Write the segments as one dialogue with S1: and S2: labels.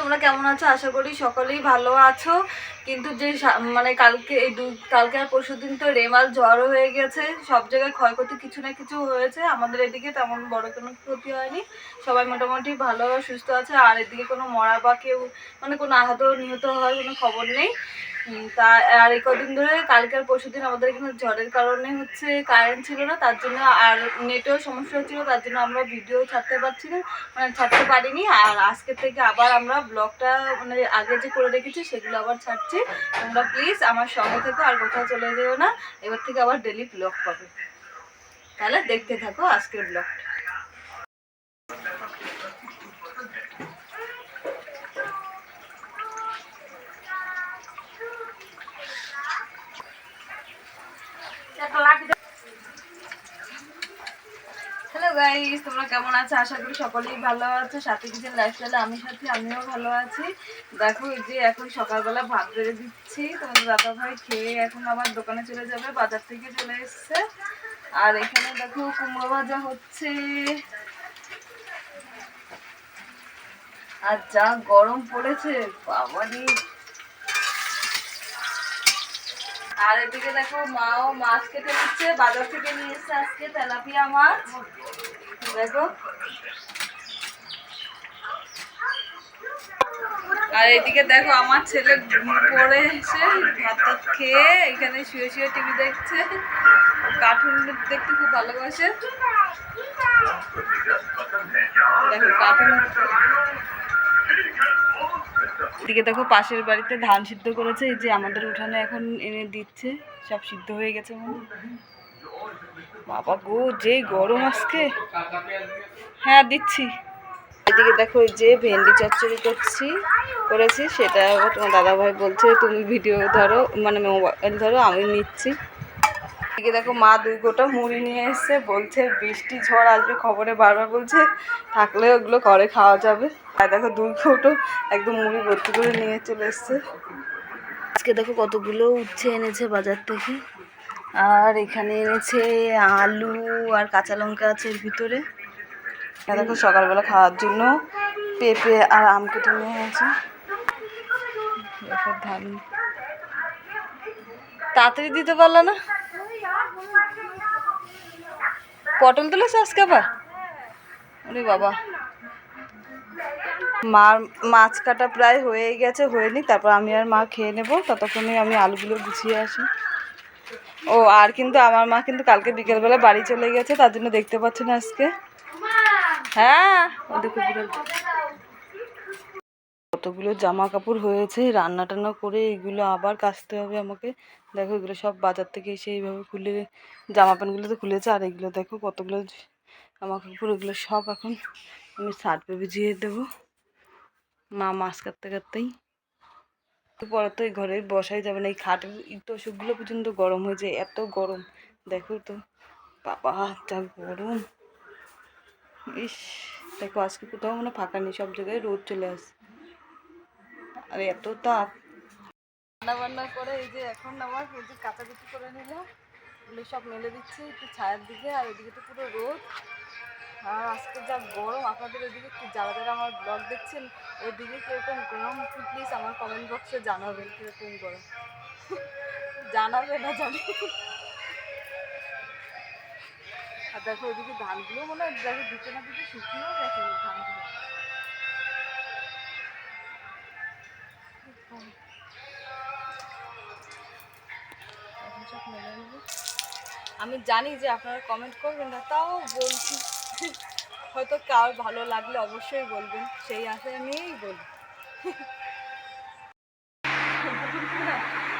S1: তোমরা কেমন আছো? আশা করি সকলেই ভালো আছো। কিন্তু যে মানে কালকে এই কালকে আর পরশু দিন তো রেমাল ঝড়ও হয়ে গেছে। সব জায়গায় ক্ষয়ক্ষতি কিছু না কিছু হয়েছে। আমাদের এদিকে তেমন বড় কোনো ক্ষতি হয়নি। সবাই মোটামুটি ভালো, সুস্থ আছে। আর এদিকে কোনো মরা বা কেউ মানে কোনো আহত, নিহত হওয়ার কোনো খবর নেই। তা, আর এই কদিন ধরে কালকে আর পরশু দিন আমাদের এখানে ঝড়ের কারণে হচ্ছে কারেন্ট ছিল না। তার জন্য আর নেটেও সমস্যা হচ্ছিল। তার জন্য আমরা ভিডিও ছাড়তে পারছি না। মানে ছাড়তে পারিনি। আর আজকে থেকে আবার আমরা ব্লগটা মানে আগে যে করে রেখেছি, সেগুলো আবার ছাড়ছি। তোমরা প্লিজ আমার সঙ্গে থেকো আর কোথাও চলে যেও না। এবার থেকে আবার ডেলি ব্লগ পাবে। তাহলে দেখতে থাকো আজকের ব্লগটা গাইস তোমরা কেমন আছো? আশা করি সকলেই ভালো আছো। সাথে কিছু লাইফস্টাইলে আমি সাথে, আমিও ভালো আছি। দেখো যে এখন সকালবেলা ভাত বেড়ে দিচ্ছি। তোমাদের দাদা ভাই খেয়ে এখন আবার দোকানে চলে যাবে, বাজার থেকে চলে এসছে। আর এখানে দেখো কুমড়ো ভাজা হচ্ছে। আর যা গরম পড়েছে, বাবারি। আর এদিকে দেখো মাও মাছ কেটে নিচ্ছে, বাজার থেকে নিয়ে এসছে আজকে তেলাপিয়া মাছ। দেখো। আর এদিকে দেখো আমার ছেলে পড়ে এসে ভাত খেয়ে এখানে শুয়ে শুয়ে টিভি দেখছে। কার্টুন দেখতে খুব ভালোবাসে। দেখো কার্টুন এদিকে দেখো পাশের বাড়িতে ধান সিদ্ধ করেছে, এই যে আমাদের উঠানে এখন এনে দিচ্ছে, সব সিদ্ধ হয়ে গেছে মনে। বাবা গো যে গরম আজকে। হ্যাঁ দিচ্ছি। এদিকে দেখো যে ভেন্ডি চচ্চড়ি করছি, করেছি, সেটা তোমার দাদাভাই বলছে, তুমি ভিডিও ধরো মানে মোবাইল ধরো, আমি নিচ্ছি। এদিকে দেখো, মা দুই গোটা মুড়ি নিয়ে এসছে, বলছে বৃষ্টি ঝড় আসবে, খবরে বারবার বলছে, থাকলে ওগুলো ঘরে খাওয়া যাবে। আর দেখো, দুই কৌটো একদম মুড়ি ভর্তি করে নিয়ে চলে এসছে। আজকে দেখো কতগুলো উচ্ছে এনেছে বাজার থেকে। আর এখানে এনেছে আলু আর কাঁচা লঙ্কা আছে এর ভিতরে। দেখো সকালবেলা খাওয়ার জন্য পেঁপে আর আম কেটে নিয়ে আছে ধান। তাড়াতাড়ি দিতে পারল না? পটল তুলেছে আজকে আবার? ওরে বাবা। মার মাছ কাটা প্রায় হয়ে গেছে, হয়নি। তারপর আমি আর মা খেয়ে নেব। ততক্ষণে আমি আলুগুলো গুছিয়ে আসি। ও, আর কিন্তু আমার মা কিন্তু কালকে বিকেলবেলা বাড়ি চলে গেছে, তার জন্য দেখতে পাচ্ছ না আজকে। হ্যাঁ দেখো কতগুলো জামা কাপড় হয়েছে রান্না টান্না করে এগুলো আবার কাচতে হবে আমাকে। দেখো, এগুলো সব বাজার থেকে এসে এইভাবে খুলে জামা প্যান্টগুলো তো খুলেছে, আর এগুলো দেখো কতগুলো জামা কাপড় এগুলো সব এখন আমি সার্ফে ভিজিয়ে দেবো। মা মাছ কাটতে কাটতেই। পরে তো এই ঘরে বসাই যাবে না, এই খাটের ওষুধগুলো পর্যন্ত গরম হয়ে যায়, এত গরম। দেখো তো, বাবা, যা গরম। ইস, দেখো, আজকে কোথাও মানে ফাঁকা নেই, সব জায়গায় রোদ চলে আসে আর এত তাপ। রান্না বান্না করে এই যে এখন আমার এই যে কাচাকুচি করে নিলাম, এগুলো সব মেলে দিচ্ছি একটু ছায়ার দিকে, আর এদিকে তো পুরো রোদ। আর আজকে যা গরম, আপনাদের ওইদিকে একটু যারা যারা আমার ব্লগ দেখছেন ওইদিকে কীরকম গরম? একটু প্লিজ আমার কমেন্ট বক্সে জানাবেন কীরকম গরম। জানাবে না জানি। আর দেখো ওইদিকে ধানগুলো মনে হয় দেখো দিতে না দিতে শুকিয়েও গেছে ধানগুলো। আমি জানি যে আপনারা কমেন্ট করবেন না, তাও বলছি। হয়তো কার ভালো লাগলে অবশ্যই বলবেন, সেই আশায় নিয়েই বলি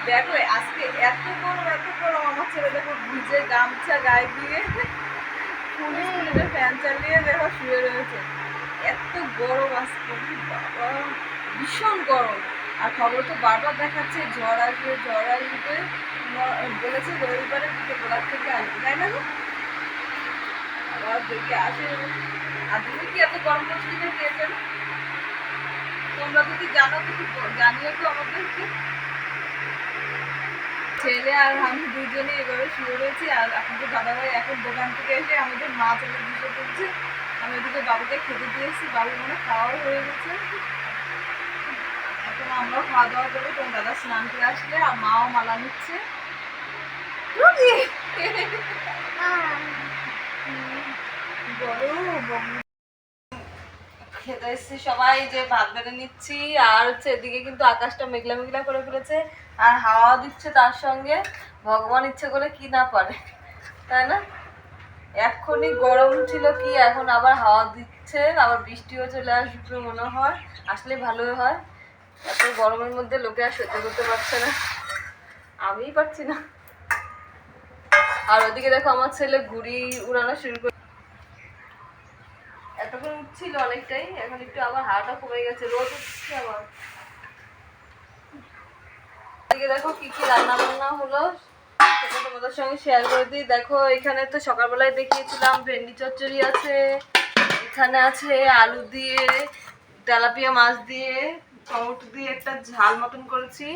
S1: দেখো, আজকে এত গরম এত গরম আমার ছেলে, দেখো, ভিজে গামছা গায়ে দিয়ে পুলিশ পুলিশের ফ্যান চালিয়ে দেখো শুয়ে রয়েছে। এত গরম আজকে, বাবা, ভীষণ গরম। আর খবর তো বারবার দেখাচ্ছে ঝড় আসবে ঝড় আসবে বলেছে রবিবারে বিকেলবেলার থেকে আসবে, তাই না আসে। কি এত গরম তোমরা যদি তো আমাদেরকে। ছেলে আর আমি দুজনে এভাবে শুয়ে রয়েছি, আর আপনাদের দাদাভাই এখন দোকান থেকে এসে আমাদের মা এনে দিতে করছে আমি ওদিকে বাবুকে খেতে দিয়েছি বাবু মনে খাওয়াও হয়ে গেছে। আমরাও খাওয়া দাওয়া করব তোমার দাদা স্নান করে আসলে, আর মাও মালা নিচ্ছে। খেতে এসেছি সবাই, যে ভাত বেড়ে নিচ্ছি, আর হচ্ছে এদিকে কিন্তু আকাশটা মেঘলা মেঘলা করে ফেলেছে, আর হাওয়া দিচ্ছে তার সঙ্গে। ভগবান ইচ্ছে করে কি না পারে তাই না? এক্ষুনি গরম ছিল কি, এখন আবার হাওয়া দিচ্ছে, আবার বৃষ্টিও চলে আসবে মনে হয়, আসলে ভালোই হয়। এত গরমের মধ্যে লোকে আর সহ্য করতে পারছে না। আমিই পারছি না। আর ওদিকে দেখো আমার ছেলে ঘুড়ি উড়ানো শুরু করে উঠছিল অনেকটাই, এখন একটু আবার হাওয়াটা কমে গেছে, রোদ উঠছে আবার দেখো কি কি রান্না বান্না হলো, সেটা তোমাদের সঙ্গে শেয়ার করে দিই। দেখো, এখানে তো সকালবেলায় দেখিয়েছিলাম, ভেন্ডি চচ্চড়ি আছে, এখানে আছে আলু দিয়ে, তেলাপিয়া মাছ দিয়ে, টমেটো দিয়ে একটা ঝাল মতন করেছি।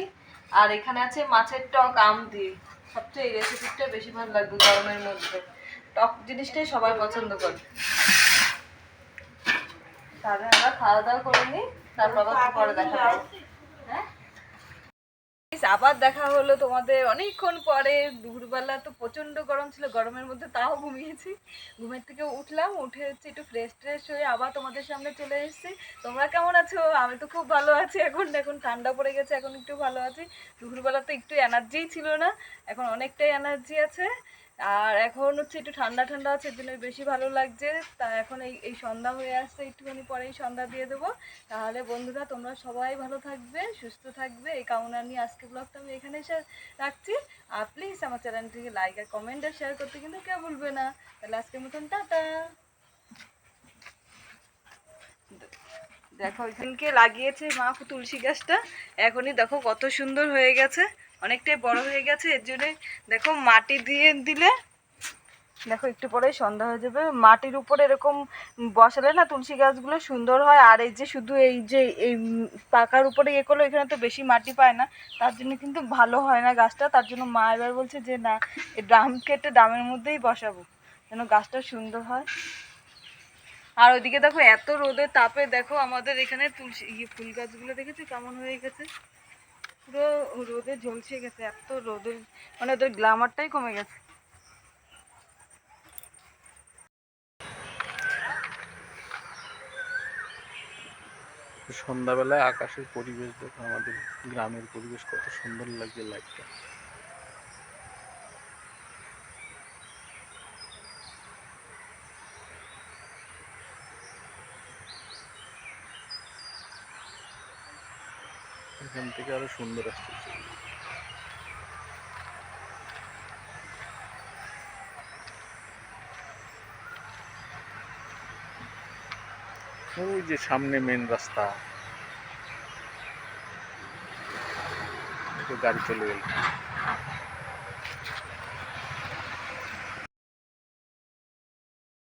S1: আর এখানে আছে মাছের টক আম দিয়ে। সবচেয়ে এই রেসিপিটা বেশি ভালো লাগবে গরমের মধ্যে। টক জিনিসটাই সবাই পছন্দ করে। তাহলে আমরা খাওয়া দাওয়া করে নিই, তারপর আবার দেখা হ্যাঁ? দেখা হলো তোমাদের অনেকক্ষণ পরে। দুপুরবেলা তো প্রচণ্ড গরম ছিল, গরমের মধ্যে তাও ঘুমিয়েছি। ঘুমের থেকে উঠলাম, উঠে হচ্ছে একটু ফ্রেশ ট্রেশ হয়ে আবার তোমাদের সামনে চলে এসেছি। তোমরা কেমন আছো? আমি তো খুব ভালো আছি এখন। এখন ঠান্ডা পড়ে গেছে, এখন একটু ভালো আছি। দুপুরবেলা তো একটু এনার্জিই ছিল না, এখন অনেকটাই এনার্জি আছে। আর এখন হচ্ছে একটু ঠান্ডা ঠান্ডা আছে জন্য বেশি ভালো লাগছে। তা এখন এই এই সন্ধ্যা হয়ে আসছে, একটুখানি পরেই সন্ধ্যা দিয়ে দেবো। তাহলে বন্ধুরা, তোমরা সবাই ভালো থাকবে, সুস্থ থাকবে। এই কামনা নিয়ে আজকে ব্লগটা আমি এখানে এসে রাখছি। আর প্লিজ আমার চ্যানেলটিকে লাইক আর কমেন্ট আর শেয়ার করতে কিন্তু কেউ ভুলবে না। তাহলে আজকের মতন টাটা। দেখো, এখানকে লাগিয়েছে মা, তুলসী গাছটা। এখনই দেখো কত সুন্দর হয়ে গেছে। অনেকটাই বড় হয়ে গেছে, এর জন্য দেখো মাটি দিয়ে দিলে, দেখো একটু পরেই সন্ধ্যা হয়ে যাবে। মাটির উপরে এরকম বসালে না তুলসী গাছগুলো সুন্দর হয়, আর এই যে শুধু এই যে এই পাকার উপরে ইয়ে করল এখানে তো বেশি মাটি পায় না, তার জন্য কিন্তু ভালো হয় না গাছটা। তার জন্য মা এবার বলছে যে, না, এই ড্রাম কেটে ড্রামের মধ্যেই বসাবো, যেন গাছটা সুন্দর হয়। আর ওইদিকে দেখো এত রোদের তাপে দেখো আমাদের এখানে তুলসী ইয়ে ফুল গাছগুলো দেখেছ? কেমন হয়ে গেছে? পুরো রোদে ঝলসে গেছে, এত রোদের মানে ওদের গ্লামারটাই কমে গেছে।
S2: সন্ধ্যাবেলায় আকাশের পরিবেশ দেখো, আমাদের গ্রামের পরিবেশ কত সুন্দর লাগছে লাইটটা এখান থেকে আরও সুন্দর আসতেছে ওই যে সামনে মেন রাস্তা। গাড়ি চলে গেল।